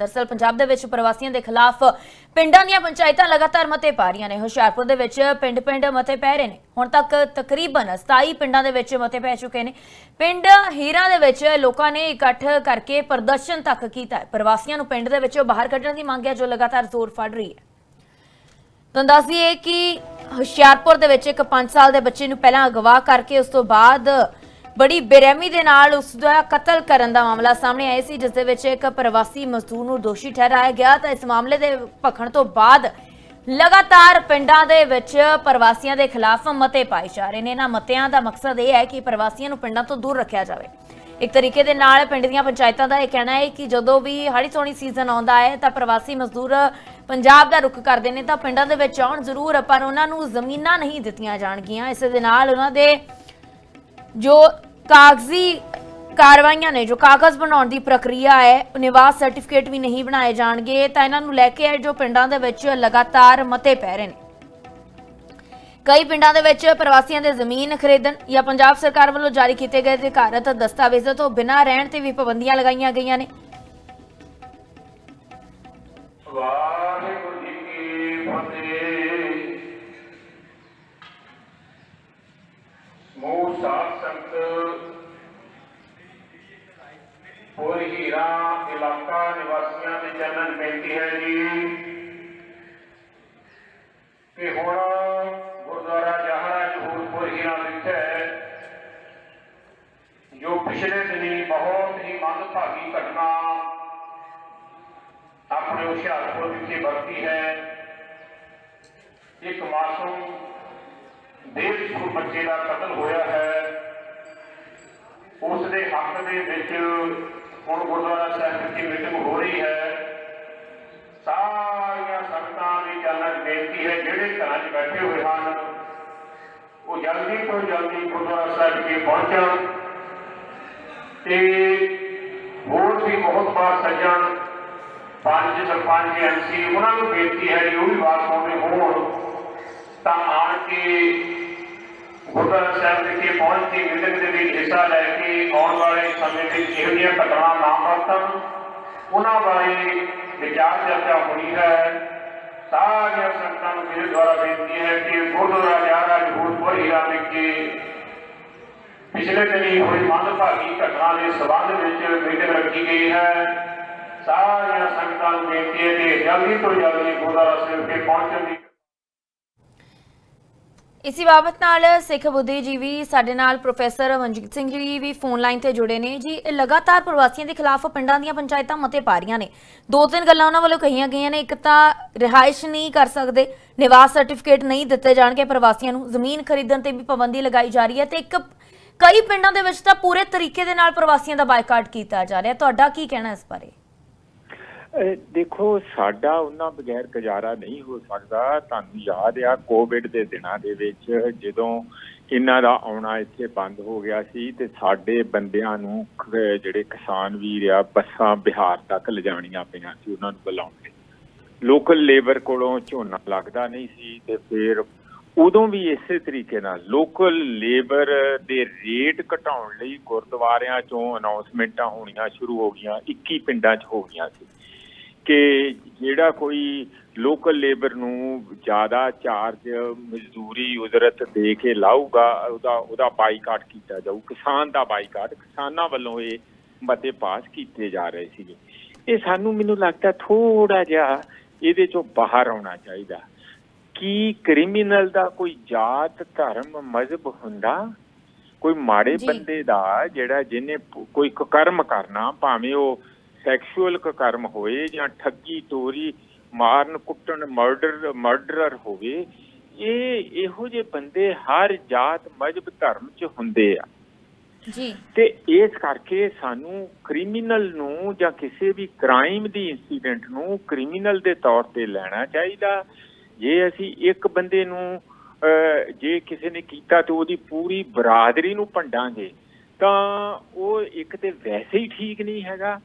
ਦਰਸਲ ਪੰਜਾਬ ਦੇ ਵਿੱਚ ਪ੍ਰਵਾਸੀਆਂ ਦੇ ਖਿਲਾਫ ਪਿੰਡਾਂ ਦੀਆਂ ਪੰਚਾਇਤਾਂ ਲਗਾਤਾਰ ਮਤੇ ਪਾ ਰਹੀਆਂ ਨੇ। ਹੁਸ਼ਿਆਰਪੁਰ ਦੇ ਵਿੱਚ ਪਿੰਡ-ਪਿੰਡ ਮਤੇ ਪੈ ਰਹੇ ਨੇ। ਹੁਣ ਤੱਕ ਤਕਰੀਬਨ 27 ਪਿੰਡਾਂ ਦੇ ਵਿੱਚ ਮਤੇ ਪੈ ਚੁੱਕੇ ਨੇ। ਪਿੰਡ ਹੀਰਾ ਦੇ ਵਿੱਚ ਲੋਕਾਂ ਨੇ ਇਕੱਠ ਕਰਕੇ ਪ੍ਰਦਰਸ਼ਨ ਤੱਕ ਕੀਤਾ ਪ੍ਰਵਾਸੀਆਂ ਨੂੰ ਪਿੰਡ ਦੇ ਵਿੱਚੋਂ ਬਾਹਰ ਕੱਢਣ ਦੀ ਮੰਗ ਹੈ, ਜੋ ਲਗਾਤਾਰ ਜ਼ੋਰ ਫੜ ਰਹੀ ਹੈ। ਤੁਹਾਨੂੰ ਦੱਸ ਦਈਏ ਕਿ ਹੁਸ਼ਿਆਰਪੁਰ ਦੇ ਵਿੱਚ ਇੱਕ 5 ਸਾਲ ਦੇ ਬੱਚੇ ਨੂੰ ਪਹਿਲਾਂ ਅਗਵਾ ਕਰਕੇ ਉਸ ਤੋਂ ਬਾਅਦ ਬੜੀ ਬੇਰਹਿਮੀ ਦੇ ਨਾਲ ਉਸ ਦਾ ਕਤਲ ਕਰਨ ਦਾ ਮਾਮਲਾ ਸਾਹਮਣੇ ਆਇਆ ਸੀ, ਜਿਸ ਦੇ ਵਿੱਚ ਇੱਕ ਪ੍ਰਵਾਸੀ ਮਜ਼ਦੂਰ ਨੂੰ ਦੋਸ਼ੀ ਠਹਿਰਾਇਆ ਗਿਆ ਤਾਂ ਇਸ ਮਾਮਲੇ ਦੇ ਭਖਣ ਤੋਂ ਬਾਅਦ ਲਗਾਤਾਰ ਪਿੰਡਾਂ ਦੇ ਵਿੱਚ ਪ੍ਰਵਾਸੀਆਂ ਦੇ ਖਿਲਾਫ ਮਤੇ ਪਾਏ ਜਾ ਰਹੇ ਨੇ। ਇਹਨਾਂ ਮਤਿਆਂ ਦਾ ਮਕਸਦ ਇਹ ਹੈ ਕਿ ਪ੍ਰਵਾਸੀਆਂ ਨੂੰ ਪਿੰਡਾਂ ਤੋਂ ਦੂਰ ਰੱਖਿਆ ਜਾਵੇ। ਇੱਕ ਤਰੀਕੇ ਦੇ ਨਾਲ ਪਿੰਡ ਦੀਆਂ ਪੰਚਾਇਤਾਂ ਦਾ ਇਹ ਕਹਿਣਾ ਹੈ ਕਿ ਜਦੋਂ ਵੀ ਹਾੜੀ ਸੋਣੀ ਸੀਜ਼ਨ ਆਉਂਦਾ ਹੈ ਤਾਂ ਪ੍ਰਵਾਸੀ ਮਜ਼ਦੂਰ ਪੰਜਾਬ ਦਾ ਰੁਖ ਕਰਦੇ ਨੇ ਤਾਂ ਪਿੰਡਾਂ ਦੇ ਵਿੱਚ ਆਉਣ ਜ਼ਰੂਰ, ਪਰ ਉਹਨਾਂ ਨੂੰ ਜ਼ਮੀਨਾਂ ਨਹੀਂ ਦਿੱਤੀਆਂ ਜਾਣਗੀਆਂ। ਇਸ ਦੇ ਨਾਲ ਉਹਨਾਂ ਦੇ ਜੋ ਕਾਗਜ਼ੀ ਕਾਰਵਾਈਆਂ ਨੇ ਜੋ ਕਾਗਜ਼ ਬਣਾਉਣ ਦੀ ਪ੍ਰਕਿਰਿਆ ਹੈ, ਨਿਵਾਸ ਸਰਟੀਫਿਕੇਟ ਵੀ ਨਹੀਂ ਬਣਾਏ ਜਾਣਗੇ, ਤਾਂ ਇਹਨਾਂ ਨੂੰ ਲੈ ਕੇ ਜੋ ਪਿੰਡਾਂ ਦੇ ਵਿੱਚ ਲਗਾਤਾਰ ਮਤੇ ਪੈ ਰਹੇ ਨੇ। ਕਈ ਪਿੰਡਾਂ ਦੇ ਵਿੱਚ ਪ੍ਰਵਾਸੀਆਂ ਦੇ ਜ਼ਮੀਨ ਖਰੀਦਣ ਜਾਂ ਪੰਜਾਬ ਸਰਕਾਰ ਵੱਲੋਂ ਜਾਰੀ ਕੀਤੇ ਗਏ ਅਧਿਕਾਰਤ ਦਸਤਾਵੇਜ਼ਾਂ ਤੋਂ ਬਿਨਾਂ ਰਹਿਣ ਤੇ ਵੀ ਪਾਬੰਦੀਆਂ ਲਗਾਈਆਂ ਗਈਆਂ ਨੇ। ਵਾਹਿਗੁਰੂ ਸਮੂਹ ਸਾਧ ਸੰਗਤ ਹੋਰ ਹੀਰਾ ਇਲਾਕਾ ਨਿਵਾਸੀਆਂ ਦੇ ਚਰਨ ਬੇਨਤੀ ਹੈ ਜੀ ਕਿ ਹੁਣ ਗੁਰਦੁਆਰਾ ਜਹਾਰਾ ਜਹੂਰਪੁਰ ਹੀਰਾ ਵਿਖੇ ਜੋ ਪਿਛਲੇ ਦਿਨੀ ਬਹੁਤ ਹੀ ਮੰਦਭਾਗੀ ਘਟਨਾ ਆਪਣੇ ਹੁਸ਼ਿਆਰਪੁਰ ਵਿਖੇ ਵਰਤੀ ਹੈ। ਇੱਕ ਮਾਸੂਮ ਬੇਕਸੂਰ ਬੱਚੇ ਦਾ ਕਤਲ ਹੋਇਆ ਹੈ। ਉਸ ਦੇ ਹੱਕ ਦੇ ਵਿੱਚ ਹੁਣ ਗੁਰਦੁਆਰਾ ਸਾਹਿਬ ਦੀ ਮੀਟਿੰਗ ਹੋ ਰਹੀ ਹੈ। ਸਾਰੀਆਂ ਸੰਗਤਾਂ ਦੀ ਜਨਰਲ ਬੇਨਤੀ ਹੈ, ਜਿਹੜੇ ਘਰਾਂ 'ਚ ਬੈਠੇ ਹੋਏ ਹਨ, ਉਹ ਜਲਦੀ ਤੋਂ ਜਲਦੀ ਗੁਰਦੁਆਰਾ ਸਾਹਿਬ ਵਿਖੇ ਪਹੁੰਚਣ ਤੇ ਹੋਰ ਵੀ ਬਹੁਤ ਬਾਰ ਸੱਜਣ, ਪੰਜ ਸਰਪੰਚ ਐਮਸੀ ਉਹਨਾਂ ਨੂੰ ਬੇਨਤੀ ਹੈ ਕਿ ਉਹ ਵੀ ਵਾਰ ਪਾਉਂਦੇ ਹੋਣ, ਤਾਂ ਆਣ ਕੇ ਗੁਰਦੁਆਰਾ ਸਾਹਿਬ ਵਿਖੇ ਪਹੁੰਚ ਕੇ ਮੀਟਿੰਗ ਦੇ ਵਿੱਚ ਹਿੱਸਾ ਲੈ ਕੇ ਆਉਣ ਵਾਲੇ ਸਮੇਂ ਵਿੱਚ ਇਹੋ ਜਿਹੀਆਂ ਘਟਨਾ ਨਾ ਵਾਪਰਨ ਉਹਨਾਂ ਬਾਰੇ ਵਿਚਾਰ ਚਰਚਾ ਹੋਣੀ ਹੈ ਸਾਰੀਆਂ ਸੰਗਤਾਂ ਨੂੰ ਮੇਰੇ ਦੁਆਰਾ ਬੇਨਤੀ ਹੈ ਕਿ ਗੁਰਦੁਆਰਾ ਜਾਰਾ ਜਹੂਰਪੁਰ ਹੀਰਾ ਵਿਖੇ ਪਿਛਲੇ ਦਿਨੀ ਹੋਈ ਮੰਦਭਾਗੀ ਘਟਨਾ ਦੇ ਸਬੰਧ ਵਿੱਚ ਮੀਟਿੰਗ ਰੱਖੀ ਗਈ ਹੈ ਸਾਰੀਆਂ ਸੰਗਤਾਂ ਨੂੰ ਬੇਨਤੀ ਹੈ ਕਿ ਜਲਦੀ ਤੋਂ ਜਲਦੀ ਗੁਰਦੁਆਰਾ ਸਾਹਿਬ ਵਿਖੇ ਪਹੁੰਚਣ ਦੀ ਇਸੀ ਬਾਬਤ ਨਾਲ ਸਿੱਖ ਬੁੱਧੀਜੀਵੀ ਸਾਡੇ ਨਾਲ ਪ੍ਰੋਫੈਸਰ ਮਨਜੀਤ ਸਿੰਘ ਜੀ ਵੀ ਫੋਨ ਲਾਈਨ ਤੇ ਜੁੜੇ ਨੇ ਜੀ। ਇਹ ਲਗਾਤਾਰ ਪ੍ਰਵਾਸੀਆਂ ਦੇ ਖਿਲਾਫ ਪਿੰਡਾਂ ਦੀਆਂ ਪੰਚਾਇਤਾਂ ਮਤੇ ਪਾ ਰਹੀਆਂ ਨੇ। ਦੋ ਤਿੰਨ ਗੱਲਾਂ ਉਹਨਾਂ ਵੱਲੋਂ ਕਹੀਆਂ ਗਈਆਂ ਨੇ। ਇੱਕ ਤਾਂ ਰਿਹਾਇਸ਼ ਨਹੀਂ ਕਰ ਸਕਦੇ, ਨਿਵਾਸ ਸਰਟੀਫਿਕੇਟ ਨਹੀਂ ਦਿੱਤੇ ਜਾਣਗੇ ਪ੍ਰਵਾਸੀਆਂ ਨੂੰ। ਜ਼ਮੀਨ ਖਰੀਦਣ ਤੇ ਵੀ ਪਾਬੰਦੀ ਲਗਾਈ ਜਾ ਰਹੀ ਹੈ ਤੇ ਇੱਕ ਕਈ ਪਿੰਡਾਂ ਦੇ ਵਿੱਚ ਤਾਂ ਪੂਰੇ ਤਰੀਕੇ ਦੇ ਨਾਲ ਪ੍ਰਵਾਸੀਆਂ ਦਾ ਬਾਈਕਾਟ ਕੀਤਾ ਜਾ ਰਿਹਾ। ਤੁਹਾਡਾ ਕੀ ਕਹਿਣਾ ਇਸ ਬਾਰੇ? ਦੇਖੋ, ਸਾਡਾ ਉਹਨਾਂ ਬਗੈਰ ਗੁਜ਼ਾਰਾ ਨਹੀਂ ਹੋ ਸਕਦਾ। ਤੁਹਾਨੂੰ ਯਾਦ ਆ ਕੋਵਿਡ ਦੇ ਦਿਨਾਂ ਦੇ ਵਿੱਚ ਜਦੋਂ ਇਹਨਾਂ ਦਾ ਆਉਣਾ ਇੱਥੇ ਬੰਦ ਹੋ ਗਿਆ ਸੀ ਤੇ ਸਾਡੇ ਬੰਦਿਆਂ ਨੂੰ ਜਿਹੜੇ ਕਿਸਾਨ ਵੀਰ ਆ, ਬੱਸਾਂ ਬਿਹਾਰ ਤੱਕ ਲਿਜਾਣੀਆਂ ਪਈਆਂ ਸੀ ਉਹਨਾਂ ਨੂੰ ਬੁਲਾਉਣ ਲਈ ਲੋਕਲ ਲੇਬਰ ਕੋਲੋਂ ਝੋਨਾ ਲੱਗਦਾ ਨਹੀਂ ਸੀ ਤੇ ਫਿਰ ਉਦੋਂ ਵੀ ਇਸੇ ਤਰੀਕੇ ਨਾਲ ਲੋਕਲ ਲੇਬਰ ਦੇ ਰੇਟ ਘਟਾਉਣ ਲਈ ਗੁਰਦੁਆਰਿਆਂ ਚੋਂ ਅਨਾਉਂਸਮੈਂਟਾਂ ਹੋਣੀਆਂ ਸ਼ੁਰੂ ਹੋ ਗਈਆਂ 21 ਪਿੰਡਾਂ 'ਚ ਹੋ ਗਈਆਂ ਸੀ। ਕਿ ਜਿਹੜਾ ਕੋਈ ਲੋਕਲ ਲੇਬਰ ਨੂੰ ਜ਼ਿਆਦਾ ਚਾਰਜ ਮਜ਼ਦੂਰੀ ਉਜਰਤ ਦੇ ਕੇ ਲਾਊਗਾ ਉਹਦਾ ਉਹਦਾ ਬਾਈਕਾਟ ਕੀਤਾ ਜਾਊ ਕਿਸਾਨ ਦਾ ਬਾਈਕਾਟ ਕਿਸਾਨਾਂ ਵੱਲੋਂ ਇਹ ਮਤੇ ਪਾਸ ਕੀਤੇ ਜਾ ਰਹੇ ਸੀਗੇ। ਇਹ ਸਾਨੂੰ ਮੈਨੂੰ ਲੱਗਦਾ ਥੋੜਾ ਜਿਹਾ ਇਹਦੇ ਚੋਂ ਬਾਹਰ ਆਉਣਾ ਚਾਹੀਦਾ। ਕੀ ਕ੍ਰਿਮੀਨਲ ਦਾ ਕੋਈ ਜਾਤ ਧਰਮ ਮਜ਼ਹਬ ਹੁੰਦਾ? ਕੋਈ ਮਾੜੇ। ਬੰਦੇ ਦਾ ਜਿਹੜਾ ਜਿਹਨੇ ਕੋਈ ਕੁਕਰਮ ਕਰਨਾ ਭਾਵੇਂ ਉਹ ਸੈਕਸ਼ੂਅਲ ਕੁਕਰਮ ਹੋਏ ਜਾਂ ਠੱਗੀ ਤੋਰੀ ਮਾਰਨ ਕੁੱਟਣ ਮਰਡਰ ਮਰਡਰਰ ਹੋਵੇ ਇਹ ਇਹੋ ਜਿਹੇ ਬੰਦੇ ਹਰ ਜਾਤ ਮਜ਼ਹਬ ਧਰਮ 'ਚ ਹੁੰਦੇ ਆ। ਜੀ। ਤੇ ਇਸ ਕਰਕੇ ਸਾਨੂੰ ਕ੍ਰਿਮੀਨਲ ਨੂੰ ਜਾਂ ਕਿਸੇ ਵੀ ਕ੍ਰਾਈਮ ਦੀ ਇਨਸੀਡੈਂਟ ਨੂੰ ਕ੍ਰਿਮੀਨਲ ਦੇ ਤੌਰ ਤੇ ਲੈਣਾ ਚਾਹੀਦਾ। ਜੇ ਅਸੀਂ ਇੱਕ ਬੰਦੇ ਨੂੰ ਜੇ ਕਿਸੇ ਨੇ ਕੀਤਾ ਤੇ ਉਹਦੀ ਪੂਰੀ ਬਰਾਦਰੀ ਨੂੰ ਭੰਡਾਂਗੇ ਤਾਂ ਉਹ ਇੱਕ ਤੇ ਵੈਸੇ ਹੀ ਠੀਕ ਨਹੀਂ ਹੈਗਾ।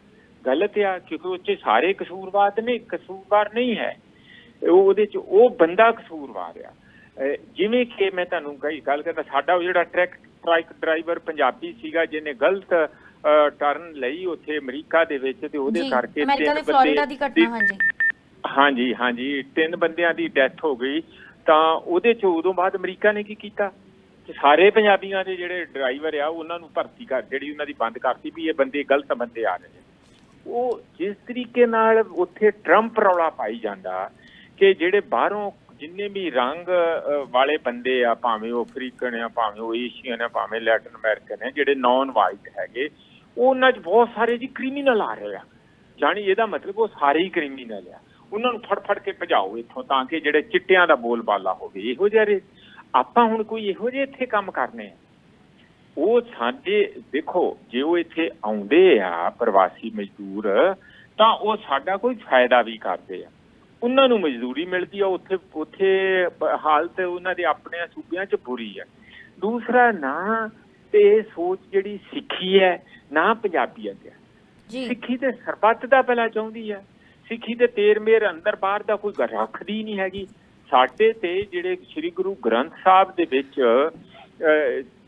ਗਲਤ ਆ ਕਿਉਂਕਿ ਉਹ 'ਚ ਸਾਰੇ ਕਸੂਰਵਾਰ ਨੇ ਕਸੂਰਵਾਰ ਨਹੀਂ ਹੈ। ਉਹ ਉਹਦੇ ਚ ਉਹ ਬੰਦਾ ਕਸੂਰਵਾਰ ਆ। ਜਿਵੇਂ ਕਿ ਮੈਂ ਤੁਹਾਨੂੰ ਕਈ ਗੱਲ ਕਰਦਾ ਸਾਡਾ ਉਹ ਜਿਹੜਾ ਟਰੱਕ ਟਰੱਕ ਡਰਾਈਵਰ ਪੰਜਾਬੀ ਸੀਗਾ ਜਿਹਨੇ ਗਲਤ ਟਰਨ ਲਈ ਉੱਥੇ ਅਮਰੀਕਾ ਦੇ ਵਿੱਚ ਤੇ ਉਹਦੇ ਕਰਕੇ ਤਿੰਨ ਬੰਦੇ- ਘਟਨਾ ਹਾਂਜੀ। ਹਾਂਜੀ ਹਾਂਜੀ ਤਿੰਨ ਬੰਦਿਆਂ ਦੀ ਡੈਥ ਹੋ ਗਈ। ਤਾਂ ਉਹਦੇ ਚ ਉਦੋਂ ਬਾਅਦ ਅਮਰੀਕਾ ਨੇ ਕੀ ਕੀਤਾ? ਸਾਰੇ ਪੰਜਾਬੀਆਂ ਦੇ ਜਿਹੜੇ ਡਰਾਈਵਰ ਆ ਉਹਨਾਂ ਨੂੰ ਭਰਤੀ ਕਰ ਜਿਹੜੀ ਉਹਨਾਂ ਦੀ ਬੰਦ ਕਰਤੀ ਵੀ ਇਹ ਬੰਦੇ ਗਲਤ ਬੰਦੇ ਆ ਰਹੇ ਨੇ। ਉਹ ਜਿਸ ਤਰੀਕੇ ਨਾਲ ਉੱਥੇ ਟਰੰਪ ਰੌਲਾ ਪਾਈ ਜਾਂਦਾ ਕਿ ਜਿਹੜੇ ਬਾਹਰੋਂ ਜਿੰਨੇ ਵੀ ਰੰਗ ਵਾਲੇ ਬੰਦੇ ਆ, ਭਾਵੇਂ ਉਹ ਅਫਰੀਕਨ ਆ, ਭਾਵੇਂ ਉਹ ਏਸ਼ੀਅਨ ਆ, ਭਾਵੇਂ ਲੈਟਿਨ ਅਮਰੀਕਨ ਆ, ਜਿਹੜੇ ਨਾਨ ਵਾਈਟ ਹੈਗੇ ਉਹਨਾਂ 'ਚ ਬਹੁਤ ਸਾਰੇ ਜੀ ਕ੍ਰਿਮੀਨਲ ਆ ਰਹੇ ਆ। ਜਾਣੀ ਇਹਦਾ ਮਤਲਬ ਉਹ ਸਾਰੇ ਹੀ ਕ੍ਰਿਮੀਨਲ ਆ। ਉਹਨਾਂ ਨੂੰ ਫੜ ਫੜ ਕੇ ਭਜਾਓ ਇੱਥੋਂ ਤਾਂ ਕਿ ਜਿਹੜੇ ਚਿੱਟਿਆਂ ਦਾ ਬੋਲਬਾਲਾ ਹੋਵੇ, ਇਹੋ ਜਿਹੇ ਰੇ- ਆਪਾਂ ਹੁਣ ਕੋਈ ਇਹੋ ਜਿਹੇ ਇੱਥੇ ਕੰਮ ਕਰਨੇ ਆ। ਉਹ ਸਾਡੇ ਦੇਖੋ ਜੇ ਉਹ ਇੱਥੇ ਆਉਂਦੇ ਆ ਪ੍ਰਵਾਸੀ ਮਜ਼ਦੂਰ ਤਾਂ ਉਹ ਸਾਡਾ ਕੋਈ ਫਾਇਦਾ ਵੀ ਕਰਦੇ ਆ। ਉਹਨਾਂ ਨੂੰ ਮਜ਼ਦੂਰੀ ਮਿਲਦੀ ਆ ਉੱਥੇ ਉੱਥੇ ਹਾਲਤ ਉਹਨਾਂ ਦੇ ਆਪਣੇ ਸੂਬਿਆਂ 'ਚ ਬੁਰੀ ਆ। ਦੂਸਰਾ ਨਾ ਤੇ ਸੋਚ ਜਿਹੜੀ ਸਿੱਖੀ ਹੈ ਨਾ ਪੰਜਾਬੀਅਤ ਹੈ ਜੀ। ਸਿੱਖੀ ਤੇ ਸਰਬੱਤ ਦਾ ਭਲਾ ਚਾਹੁੰਦੀ ਹੈ ਸਿੱਖੀ ਤੇ ਤੇਰ ਮੇਰ ਅੰਦਰ ਬਾਹਰ ਦਾ ਕੋਈ ਗੱਲ ਰੱਖਦੀ ਨਹੀਂ ਹੈਗੀ। ਸਾਡੇ ਤੇ ਜਿਹੜੇ ਸ੍ਰੀ ਗੁਰੂ ਗ੍ਰੰਥ ਸਾਹਿਬ ਦੇ ਵਿੱਚ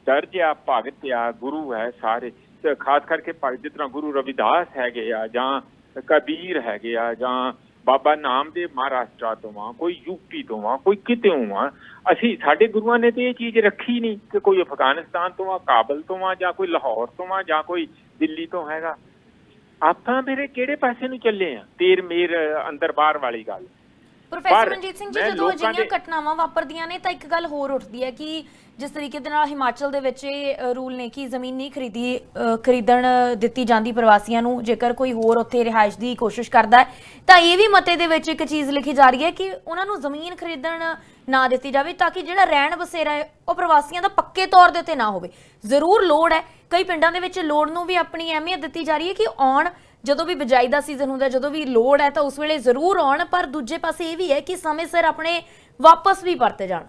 ਦਰਜ ਆ ਭਗਤ ਆ ਗੁਰੂ ਹੈ ਸਾਰੇ ਖਾਸ ਕਰਕੇ ਭਗਤ ਜਿਸ ਤਰ੍ਹਾਂ ਗੁਰੂ ਰਵਿਦਾਸ ਹੈਗੇ ਆ ਜਾਂ ਕਬੀਰ ਹੈਗੇ ਆ ਜਾਂ ਬਾਬਾ ਨਾਮਦੇਵ ਮਹਾਰਾਸ਼ਟਰ ਤੋਂ ਆ ਕੋਈ ਯੂਪੀ ਤੋਂ ਆ ਕੋਈ ਕਿਤੇ ਆ, ਅਸੀਂ ਸਾਡੇ ਗੁਰੂਆਂ ਨੇ ਤੇ ਇਹ ਚੀਜ਼ ਰੱਖੀ ਨਹੀਂ ਕਿ ਕੋਈ ਅਫਗਾਨਿਸਤਾਨ ਤੋਂ ਆ, ਕਾਬਲ ਤੋਂ ਆ, ਜਾਂ ਕੋਈ ਲਾਹੌਰ ਤੋਂ ਆ, ਜਾਂ ਕੋਈ ਦਿੱਲੀ ਤੋਂ ਹੈਗਾ। ਆਪਾਂ ਮੇਰੇ ਕਿਹੜੇ ਪਾਸੇ ਨੂੰ ਚੱਲੇ ਆ? ਤੇਰ ਮੇਰ ਅੰਦਰ ਬਾਹਰ ਵਾਲੀ ਗੱਲ। ਪ੍ਰੋਫੈਸਰ ਪਰ ਮਨਜੀਤ ਸਿੰਘ ਜੀ ਜਦੋਂ ਅਜਿਹੀਆਂ ਘਟਨਾਵਾਂ ਵਾਪਰਦੀਆਂ ਨੇ ਤਾਂ ਇੱਕ ਗੱਲ ਹੋਰ ਉੱਠਦੀ ਹੈ ਕਿ ਜਿਸ ਤਰੀਕੇ ਦੇ ਨਾਲ ਹਿਮਾਚਲ ਦੇ ਵਿੱਚ ਇਹ ਰੂਲ ਨੇ ਕਿ ਜ਼ਮੀਨ ਨਹੀਂ ਖਰੀਦੀ ਖਰੀਦਣ ਦਿੱਤੀ ਜਾਂਦੀ ਪ੍ਰਵਾਸੀਆਂ ਨੂੰ ਜੇਕਰ ਕੋਈ ਹੋਰ ਉੱਥੇ ਰਿਹਾਇਸ਼ ਦੀ ਕੋਸ਼ਿਸ਼ ਕਰਦਾ ਹੈ ਤਾਂ ਇਹ ਵੀ ਮਤੇ ਦੇ ਵਿੱਚ ਇੱਕ ਚੀਜ਼ ਲਿਖੀ ਜਾ ਰਹੀ ਹੈ ਕਿ ਉਹਨਾਂ ਨੂੰ ਜ਼ਮੀਨ ਖਰੀਦਣ ਨਾ ਦਿੱਤੀ ਜਾਵੇ ਤਾਂ ਕਿ ਜਿਹੜਾ ਰਹਿਣ ਬਸੇਰਾ ਹੈ ਉਹ ਪ੍ਰਵਾਸੀਆਂ ਦਾ ਪੱਕੇ ਤੌਰ ਦੇ ਉੱਤੇ ਨਾ ਹੋਵੇ। ਜ਼ਰੂਰ ਲੋੜ ਹੈ। ਕਈ ਪਿੰਡਾਂ ਦੇ ਵਿੱਚ ਲੋੜ ਨੂੰ ਵੀ ਆਪਣੀ ਅਹਿਮੀਅਤ ਦਿੱਤੀ ਜਾ ਰਹੀ ਹੈ ਕਿ ਆਉਣ ਜਦੋਂ ਵੀ ਬਿਜਾਈ ਦਾ ਸੀਜ਼ਨ ਹੁੰਦਾ ਜਦੋਂ ਵੀ ਲੋੜ ਹੈ ਤਾਂ ਉਸ ਵੇਲੇ ਜ਼ਰੂਰ ਆਉਣ ਪਰ ਦੂਜੇ ਪਾਸੇ ਇਹ ਵੀ ਹੈ ਕਿ ਸਮੇਂ ਸਿਰ ਆਪਣੇ ਵਾਪਸ ਵੀ ਪਰਤੇ ਜਾਣ।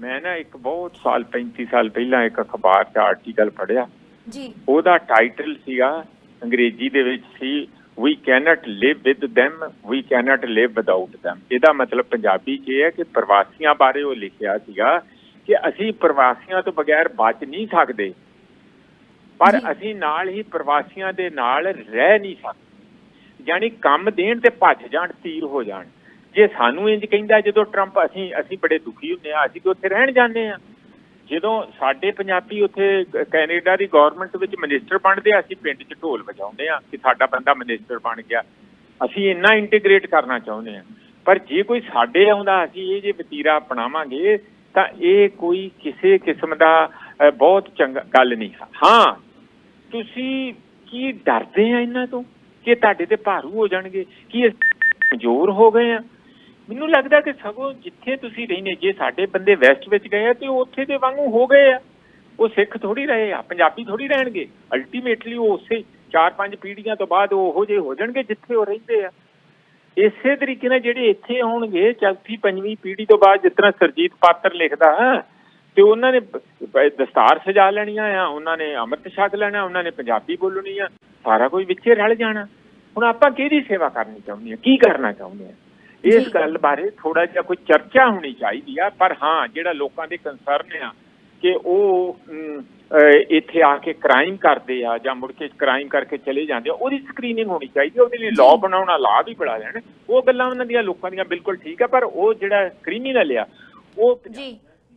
ਮੈਂ ਨਾ ਇੱਕ ਬਹੁਤ ਸਾਲ 35 ਸਾਲ ਪਹਿਲਾਂ ਇੱਕ ਅਖਬਾਰ 'ਚ ਆਰਟੀਕਲ ਪੜ੍ਹਿਆ। ਜੀ। ਉਹਦਾ ਟਾਈਟਲ ਸੀਗਾ ਅੰਗਰੇਜ਼ੀ ਦੇ ਵਿੱਚ ਸੀ we can't live with them we can't live without them. ਇਹਦਾ ਮਤਲਬ ਪੰਜਾਬੀ 'ਚ ਇਹ ਹੈ ਕਿ ਪ੍ਰਵਾਸੀਆਂ ਬਾਰੇ ਉਹ ਲਿਖਿਆ ਸੀਗਾ ਕਿ ਅਸੀਂ ਪ੍ਰਵਾਸੀਆਂ ਤੋਂ ਬਗੈਰ ਬਚ ਨਹੀਂ ਸਕਦੇ। ਪਰ। ਅਸੀਂ ਨਾਲ ਹੀ ਪ੍ਰਵਾਸੀਆਂ ਦੇ ਨਾਲ ਰਹਿ ਨਹੀਂ ਸਕਦੇ। ਯਾਨੀ ਕੰਮ ਦੇਣ ਤੇ ਭੱਜ ਜਾਣ ਤੀਰ ਹੋ ਜਾਣ। ਜੇ ਸਾਨੂੰ ਇੰਜ ਕਹਿੰਦਾ ਜਦੋਂ ਟਰੰਪ ਅਸੀਂ ਅਸੀਂ ਬੜੇ ਦੁਖੀ ਹੁੰਦੇ ਆ ਅਸੀਂ ਕਿ ਉੱਥੇ ਰਹਿਣ ਜਾਂਦੇ ਆ ਜਦੋਂ ਸਾਡੇ ਪੰਜਾਬੀ ਉੱਥੇ ਕੈਨੇਡਾ ਦੀ ਗਵਰਨਮੈਂਟ ਵਿੱਚ ਮਿਨਿਸਟਰ ਬਣਦੇ ਆ ਅਸੀਂ ਪਿੰਡ 'ਚ ਢੋਲ ਵਜਾਉਂਦੇ ਆ ਕਿ ਸਾਡਾ ਬੰਦਾ ਮਿਨਿਸਟਰ ਬਣ ਗਿਆ। ਅਸੀਂ ਇੰਨਾ ਇੰਟੀਗ੍ਰੇਟ ਕਰਨਾ ਚਾਹੁੰਦੇ ਆ ਪਰ ਜੇ ਕੋਈ ਸਾਡੇ ਆਉਂਦਾ ਅਸੀਂ ਇਹ ਜੇ ਵਤੀਰਾ ਅਪਣਾਵਾਂਗੇ ਤਾਂ ਇਹ ਕੋਈ ਕਿਸੇ ਕਿਸਮ ਦਾ ਬਹੁਤ ਚੰਗਾ ਗੱਲ ਨਹੀਂ। ਹੈ। ਤੁਸੀਂ ਕੀ ਡਰਦੇ ਆ ਇਹਨਾਂ ਤੋਂ? ਕਿ ਤੁਹਾਡੇ ਤੇ ਭਾਰੂ ਹੋ ਜਾਣਗੇ? ਕੀ ਕਮਜ਼ੋਰ ਹੋ ਗਏ ਆ? ਮੈਨੂੰ ਲੱਗਦਾ ਕਿ ਸਗੋਂ ਜਿੱਥੇ ਤੁਸੀਂ ਰਹਿੰਦੇ, ਜੇ ਸਾਡੇ ਬੰਦੇ ਵੈਸਟ ਵਿੱਚ ਗਏ ਆ, ਤੇ ਉੱਥੇ ਦੇ ਵਾਂਗੂ ਹੋ ਗਏ ਆ। ਉਹ ਸਿੱਖ ਥੋੜੀ ਰਹੇ ਆ, ਪੰਜਾਬੀ ਥੋੜੀ ਰਹਿਣਗੇ। ਅਲਟੀਮੇਟਲੀ ਉਹ ਉਸੇ ਚਾਰ ਪੰਜ ਪੀੜ੍ਹੀਆਂ ਤੋਂ ਬਾਅਦ ਉਹ ਉਹੋ ਜਿਹੇ ਹੋ ਜਾਣਗੇ ਜਿੱਥੇ ਉਹ ਰਹਿੰਦੇ ਆ। ਇਸੇ ਤਰੀਕੇ ਨਾਲ ਜਿਹੜੇ ਇੱਥੇ ਆਉਣਗੇ ਚੌਥੀ, ਪੰਜਵੀਂ ਪੀੜ੍ਹੀ ਤੋਂ ਬਾਅਦ ਜਿਸ ਤਰ੍ਹਾਂ ਸਰਜੀਤ ਪਾਤਰ ਲਿਖਦਾ ਤੇ ਉਹਨਾਂ ਨੇ ਦਸਤਾਰ ਸਜਾ ਲੈਣੀਆਂ ਆ ਉਹਨਾਂ ਨੇ ਅੰਮ੍ਰਿਤ ਛਕ ਲੈਣਾ ਉਹਨਾਂ ਨੇ ਪੰਜਾਬੀ ਬੋਲਣੀ ਆ ਸਾਰਾ ਕੁਝ ਵਿੱਚੇ ਰਲ ਜਾਣਾ। ਹੁਣ ਆਪਾਂ ਕਿਹਦੀ ਸੇਵਾ ਕਰਨੀ ਚਾਹੁੰਦੇ ਆ? ਕੀ ਕਰਨਾ ਚਾਹੁੰਦੇ ਆ? ਇਸ। ਗੱਲ ਬਾਰੇ ਥੋੜਾ ਜਿਹਾ ਕੋਈ ਚਰਚਾ ਹੋਣੀ ਚਾਹੀਦੀ ਆ ਪਰ ਹਾਂ ਜਿਹੜਾ ਲੋਕਾਂ ਦੇ ਕੰਸਰਨ ਆ ਕਿ ਉਹ ਇੱਥੇ ਆ ਕੇ ਕ੍ਰਾਈਮ ਕਰਦੇ ਆ ਜਾਂ ਮੁੜ ਕੇ ਕ੍ਰਾਈਮ ਕਰਕੇ ਚਲੇ ਜਾਂਦੇ ਆ ਉਹਦੀ ਸਕਰੀਨਿੰਗ ਹੋਣੀ ਚਾਹੀਦੀ ਉਹਦੇ ਲਈ ਲਾਅ ਬਣਾਉਣਾ ਲਾਅ ਵੀ ਬਣਾ ਲੈਣ। ਉਹ ਗੱਲਾਂ ਉਹਨਾਂ ਦੀਆਂ ਲੋਕਾਂ ਦੀਆਂ ਬਿਲਕੁਲ ਠੀਕ ਆ ਪਰ ਉਹ ਜਿਹੜਾ ਕ੍ਰਿਮੀਨਲ ਆ ਉਹ ਜੀ।